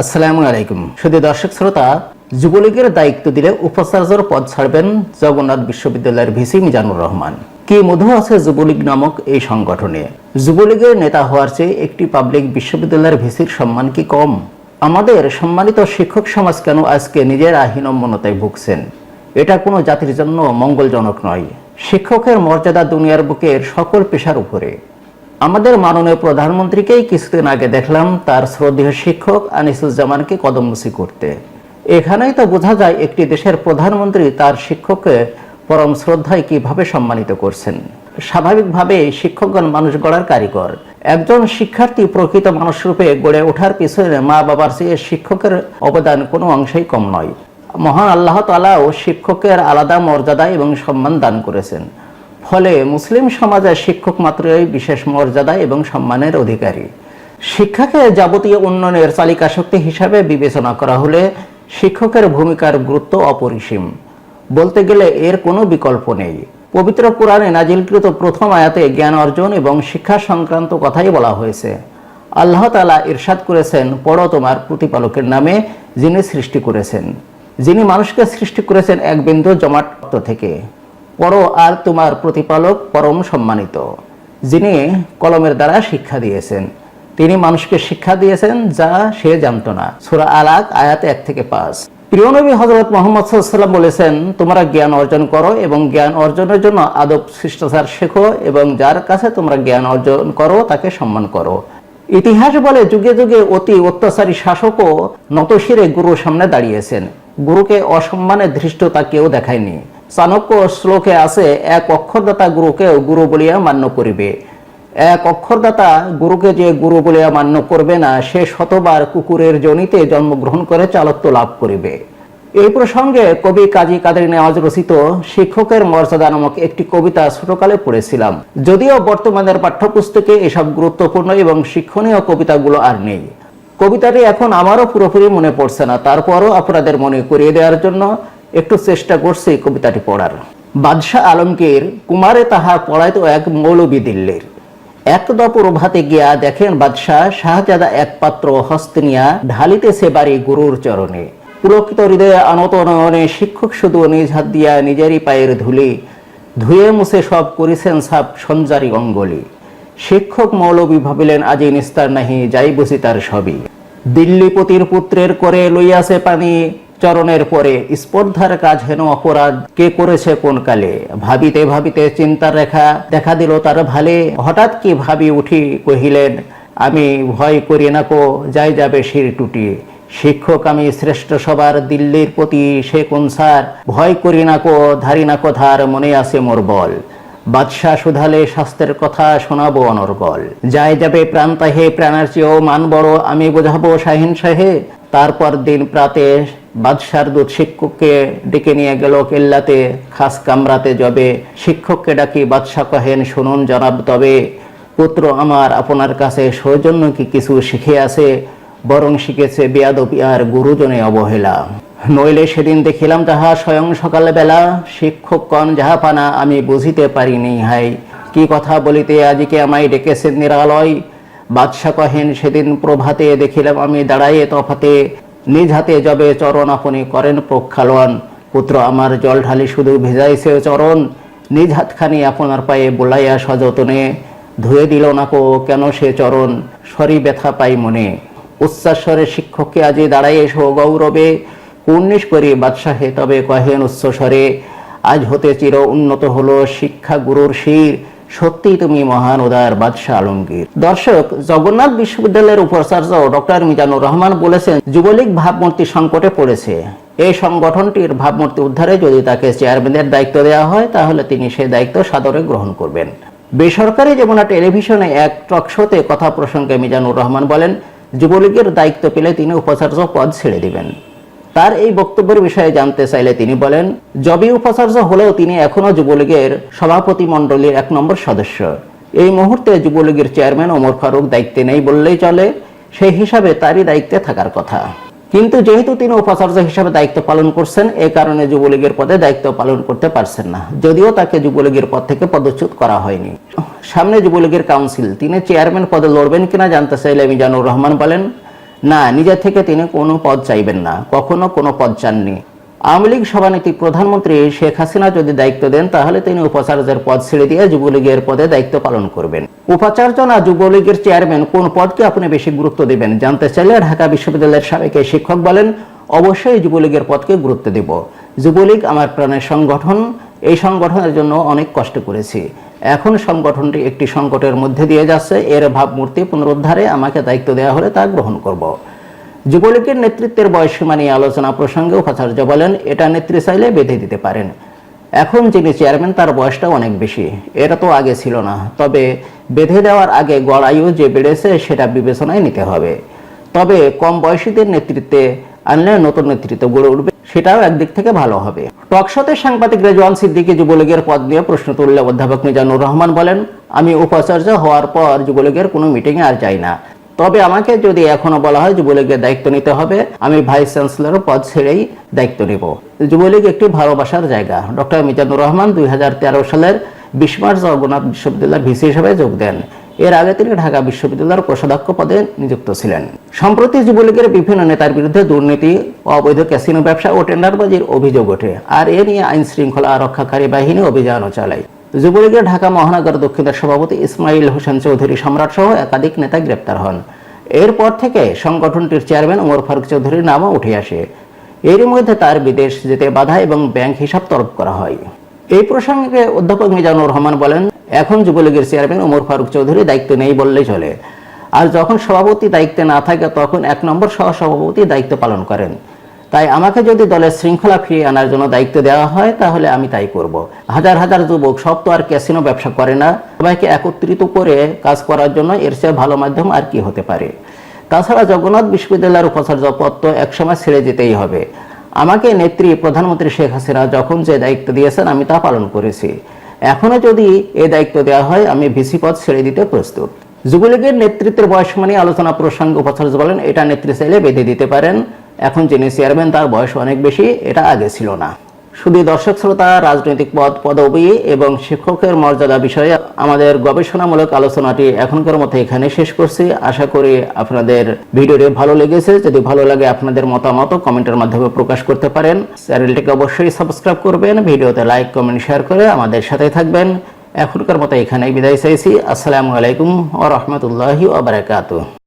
আসসালামু আলাইকুম। শুধু দর্শক শ্রোতা, যুবলীগের দায়িত্ব দিলে উপাচার্যর পদ ছাড়বেন জগন্নাথ বিশ্ববিদ্যালয়ের ভিসি মিজানুর রহমান। কি মধু আছে যুবলীগ নামক এই সংগঠনে? যুবলীগের নেতা হওয়ার চেয়ে একটি পাবলিক বিশ্ববিদ্যালয়ের ভিসির সম্মান কি কম? আমাদের সম্মানিত শিক্ষক সমাজ কেন আজকে নিজেরা হীনম্মনতায় ভুগছেন? এটা কোনো জাতির জন্য মঙ্গলজনক নয়। শিক্ষকের মর্যাদা দুনিয়ার বুকের সকল পেশার উপরে। আমাদের মাননীয় প্রধানমন্ত্রীকেই কিছুদিন আগে দেখলাম তার শ্রদ্ধেয় শিক্ষক আনিসুজ্জামানকে কদমমুচি করতে। এখানেই তো বোঝা যায় একটি দেশের প্রধানমন্ত্রী তার শিক্ষককে পরম শ্রদ্ধায় কীভাবে সম্মানিত করছেন। স্বাভাবিকভাবে শিক্ষকগণ মানুষ গড়ার কারিগর। একজন শিক্ষার্থী প্রকৃত মানুষরূপে গড়ে ওঠার পিছনে মা বাবার চেয়ে শিক্ষকের অবদান কোনো অংশেই কম নয়। মহান আল্লাহ তালাও শিক্ষকের আলাদা মর্যাদা এবং সম্মান দান করেছেন। ফলে মুসলিম সমাজে শিক্ষক মাত্রই বিশেষ মর্যাদা এবং সম্মানের অধিকারী। শিক্ষাকে যাবতীয় উন্নয়নের চালিকা শক্তি হিসাবে বিবেচনা করা হলে শিক্ষকের ভূমিকার গুরুত্ব অপরিসীম। বলতে গেলে এর কোনো বিকল্প নেই। পবিত্র কোরআনে নাজিলকৃত প্রথম আয়াতে জ্ঞান অর্জন এবং শিক্ষা সংক্রান্ত কথাই বলা হয়েছে। আল্লাহ তালা ইরশাদ করেছেন, পড়ো তোমার প্রতিপালকের নামে যিনি সৃষ্টি করেছেন। যিনি মানুষকে সৃষ্টি করেছেন এক বিন্দু জমাট থেকে। পড়ো আর তোমার প্রতিপালক পরম সম্মানিত, যিনি কলমের দ্বারা শিক্ষা দিয়েছেন। তিনি মানুষকে শিক্ষা দিয়েছেন যা সে জানতো না। সুরা আলাক আয়াত এক থেকে পাঁচ। প্রিয় নবী হজরত মোহাম্মদ সাল্লাম বলেছেন, তোমরা জ্ঞান অর্জন করো এবং জ্ঞান অর্জনের জন্য আদব শিষ্টাচার শেখো এবং যার কাছে তোমরা জ্ঞান অর্জন করো তাকে সম্মান করো। ইতিহাস বলে যুগে যুগে অতি অত্যাচারী শাসকও নতশিরে গুরুর সামনে দাঁড়িয়েছেন। গুরুকে অসম্মানের ধৃষ্টতা কেউ দেখায়নি। চাণক্য শ্লোকে আছে, এক অক্ষরদাতা গুরুকেও গুরু বলিয়া মান্য করিবে এক অক্ষরদাতা গুরুকে যে গুরু বলিয়া মান্য করবে না, সে শতবার কুকুরের জনিতে জন্মগ্রহণ করে চালত্ব লাভ করিবে। এই প্রসঙ্গে কবি কাজী কাদের নেওয়াজ রচিত শিক্ষকের মর্যাদা নামক একটি কবিতা ছোটকালে পড়েছিলাম। যদিও বর্তমানের পাঠ্যপুস্তকে এসব গুরুত্বপূর্ণ এবং শিক্ষণীয় কবিতাগুলো আর নেই। কবিতাটি এখন আমারও পুরোপুরি মনে পড়ছে না। তারপরও আপনাদের মনে করিয়ে দেওয়ার জন্য একটু চেষ্টা করছি কবিতাটি পড়ার। বাদশাহ আলমগীর কুমারে তাহার পড়াইতো এক মৌলবী দিল্লির। এক প্রভাতে গিয়া দেখেন বাদশাহ, শাহজাদা এক পাত্র হস্তে নিয়া ঢালিতেছে বাড়ি গুরুর চরণে। পুলকিত হৃদয়ে আনত নয়নে শিক্ষক শুধু নিজ হাত দিয়া নিজেরই পায়ের ধুলি, ধুয়ে মুছে সব করিছেন সাপ সঞ্জারি অঙ্গলি। শিক্ষক মৌলবী ভাবিলেন, আজি নিস্তার নাহি, যাই বুঝি তার সবই দিল্লিপতির পুত্রের করে লইয়াছে পানি চরণের পরে স্পর্ধার কাজ হেন অপরাধ? কে করেছে কোন কালে? ভাবিতে ভাবিতে চিন্তার রেখা দেখা দিল তার ভালে। হঠাৎ কি ভাবি উঠি কহিলেন, আমি ভয় করি না কো, যাই যাবে শির টুটি শিক্ষক আমি শ্রেষ্ঠ সবার, দিল্লির প্রতি সে কোন সার? ভয় করি না কো, ধারি না কো ধার, মনে আছে মোর বল। বাদশাহ সুধালে শাস্ত্রের কথা শোনাবো অনর্গল। যাই যাবে প্রাণ তাহে প্রাণার চেয়েও মান বড়, আমি বোঝাবো শাহিন শাহে। তারপর দিন প্রাতে বাদশার দূত শিক্ষককে ডেকে নিয়ে গেল কেল্লাতে, খাস কামরাতে যাবে শিক্ষককে ডাকি, বাদশাহ কহেন, শুনুন জনাব, তবে পুত্র আমার আপনার কাছে সৌজন্য কি কিছু শিখে আছে? বরং শিখেছে বেয়াদবি আর গুরুজনে অবহেলা। নইলে সেদিন দেখিলাম যাহা স্বয়ং সকালে বেলা শিক্ষক কন যাহা পানা, আমি বুঝিতে পারিনি হাই। কি কথা বলিতে আজকে আমায় ডেকেছেন নিরালয়? বাদশাহ কহেন, সেদিন প্রভাতে দেখিলাম আমি দাঁড়াইয়ে তফাতে নিজ হাতে জবে চরণ আপনি করেন প্রক্ষালন। পুত্র, আমার জল ঢালি শুধু ভেজাইছে চরণ। নিজ হাতখানি আপনার পায়ে বোলাইয়া সযতনে। ধুয়ে দিল না কো, কেন সে চরণ? সরি ব্যথা পাই মনে। উচ্চাস্বরে শিক্ষককে আজি দাঁড়াইয়ে সো গৌরবে। উন্নিশ করি বাদশাহে, তবে কহেন উচ্চস্বরে আজ হতে চির উন্নত হলো শিক্ষা গুরুর শির। সত্যি তুমি মহান উদার বাদশাহ আলমগীর। দর্শক, জগন্নাথ বিশ্ববিদ্যালয়ের উপাচার্য ডক্টর মিজানুর রহমান বলেছেন, যুবলীগ ভাবমূর্তি সংকটে পড়েছে। এই সংগঠনটির ভাবমূর্তি উদ্ধারে যদি তাকে চেয়ারম্যানের দায়িত্ব দেওয়া হয়, তাহলে তিনি সেই দায়িত্ব সাদরে গ্রহণ করবেন। বেসরকারি যমুনা টেলিভিশনে এক টক শোতে কথা প্রসঙ্গে মিজানুর রহমান বলেন, যুবলীগের দায়িত্ব পেলে তিনি উপাচার্য পদ ছেড়ে দিবেন। তার এই বক্তব্যের বিষয়ে জানতে চাইলে তিনি বলেন, জবি উপাচার্য হলেও তিনি এখনও যুবলীগের সভাপতি মণ্ডলীর এক নম্বর সদস্য। এই মুহূর্তে যুবলীগের চেয়ারম্যান ওমর ফারুক দায়িত্বে নেই বললেই চলে, সেই হিসাবে তারই দায়িত্বে থাকার কথা। কিন্তু যেহেতু তিনি উপাচার্য হিসাবে দায়িত্ব পালন করছেন, এ কারণে যুবলীগের পদে দায়িত্ব পালন করতে পারছেন না। যদিও তাকে যুবলীগের পদ থেকে পদচ্যুত করা হয়নি। সামনে যুবলীগের কাউন্সিল, তিনি চেয়ারম্যান পদে লড়বেন কিনা জানতে চাইলে মিজানুর রহমান বলেন না, নিজে থেকে তিনি কোনো পদ চাইবেন না। কখনো কোনো পদ চাননি। আওয়ামী লীগ সভানেত্রী প্রধানমন্ত্রী শেখ হাসিনা যদি দায়িত্ব দেন, তাহলে তিনি উপাচার্যের পদ ছেড়ে দিয়ে যুবলীগের পদে দায়িত্ব পালন করবেন। উপাচার্য না যুবলীগের চেয়ারম্যান, কোন পদকে আপনি বেশি গুরুত্ব দেবেন? জানতে চাইলে ঢাকা বিশ্ববিদ্যালয়ের সাবেক শিক্ষক বলেন, অবশ্যই যুবলীগের পদকে গুরুত্ব দেব। যুবলীগ আমার প্রাণের সংগঠন। এই সংগঠনের জন্য অনেক কষ্ট করেছি। এখন সংগঠনটি একটি সংকটের মধ্যে দিয়ে যাচ্ছে। এর ভাবমূর্তি পুনরুদ্ধারে আমাকে দায়িত্ব দেওয়া হলে তা গ্রহণ করব। যুবলীগের নেতৃত্বের বয়সীমা নিয়ে আলোচনা প্রসঙ্গে উপাচার্য বলেন, এটা নেত্রী চাইলে বেঁধে দিতে পারেন। এখন যিনি চেয়ারম্যান, তার বয়সটা অনেক বেশি। এটা তো আগে ছিল না। তবে বেঁধে দেওয়ার আগে গড় আয়ু যে বেড়েছে, সেটা বিবেচনায় নিতে হবে। তবে কম বয়সীদের নেতৃত্বে আনলে নতুন নেতৃত্ব গড়ে উঠবে, সেটাও একদিক থেকে ভালো হবে। টকশোতে সাংবাদিক রেজওয়ান সিদ্দিকী যুবলীগের পদ নিয়ে প্রশ্ন তুললে অধ্যাপক মিজানুর রহমান বলেন, আমি উপাচার্য হওয়ার পর যুবলীগের কোনো মিটিংয়ে আর যাই না। তবে আমাকে যদি এখনও বলা হয় যুবলীগের দায়িত্ব নিতে হবে, আমি ভাইস চ্যান্সেলর পদ ছেড়েই দায়িত্ব নেব। যুবলীগ একটি ভালোবাসার জায়গা। ডক্টর মিজানুর রহমান দুই হাজার তেরো সালের বিশ মার্চ জগন্নাথ বিশ্ববিদ্যালয়ের ভিসি হিসেবে যোগ দেন। এর আগে তিনি ঢাকা বিশ্ববিদ্যালয়ের কোষাধ্যক্ষ পদে নিযুক্ত ছিলেন। সম্প্রতি যুবলীগের বিভিন্ন নেতার বিরুদ্ধে দুর্নীতি, অবৈধ ক্যাসিনো ব্যবসা ও টেন্ডারবাজির অভিযোগ ওঠে। আর এ নিয়ে আইন শৃঙ্খলা রক্ষাকারী বাহিনী অভিযানও চালায়। যুবলীগের ঢাকা মহানগর দক্ষিণের সভাপতি ইসমাইল হোসেন চৌধুরী সম্রাট সহ একাধিক নেতা গ্রেপ্তার হন। এরপর থেকে সংগঠনটির চেয়ারম্যান ওমর ফারুক চৌধুরীর নামও উঠে আসে। এরই মধ্যে তার বিদেশ যেতে বাধা এবং ব্যাংক হিসাব তরফ করা হয়। এই প্রসঙ্গে অধ্যাপক মিজানুর রহমান বলেন, এখন যুবলীগের চেয়ারম্যান ওমর ফারুক চৌধুরী দায়িত্ব নেই বললেই চলে। আর যখন সভাপতি দায়িত্বে না থাকে, তখন এক নম্বর সহ সভাপতি দায়িত্ব পালন করেন। তাই আমাকে যদি দলের শৃঙ্খলা ফিরিয়ে আনার জন্য দায়িত্ব দেওয়া হয়, তাহলে আমি তাই করব। হাজার হাজার যুবক, সব তো আর ক্যাসিনো ব্যবসা করে না। সবাইকে একত্রিত করে কাজ করার জন্য এর চেয়ে ভালো মাধ্যম আর কি হতে পারে? তাছাড়া জগন্নাথ বিশ্ববিদ্যালয়ের উপাচার্য তো একসময় ছেড়ে যেতেই হবে। আমাকে নেত্রী প্রধানমন্ত্রী শেখ হাসিনা যখন যে দায়িত্ব দিয়েছেন, আমি তা পালন করেছি। এখনও যদি এ দায়িত্ব দেওয়া হয়, আমি ভিসি পদ ছেড়ে দিতে প্রস্তুত। যুবলীগের নেতৃত্বের বয়স মানে আলোচনা প্রসঙ্গে উপাচার্য বলেন, এটা নেত্রী চাইলে বেঁধে দিতে পারেন। এখন যিনি চেয়ারম্যান, তার বয়স অনেক বেশি, এটা আগে ছিল না। শুধু দর্শক শ্রোতা, রাজনৈতিক পদ পদবি এবং শিক্ষকের মর্যাদা বিষয়ে আমাদের গবেষণামূলক আলোচনাটি এখনকার মতো এখানে শেষ করছি। আশা করি আপনাদের ভিডিওটি ভালো লেগেছে। যদি ভালো লাগে আপনাদের মতামত কমেন্টের মাধ্যমে প্রকাশ করতে পারেন। চ্যানেলটিকে অবশ্যই সাবস্ক্রাইব করবেন, ভিডিওতে লাইক, কমেন্ট, শেয়ার করে আমাদের সাথে থাকবেন। এখনকার মতো এখানেই বিদায় চাইছি। আসসালামু আলাইকুম ও রহমতুল্লাহি ওবরাকাতুহ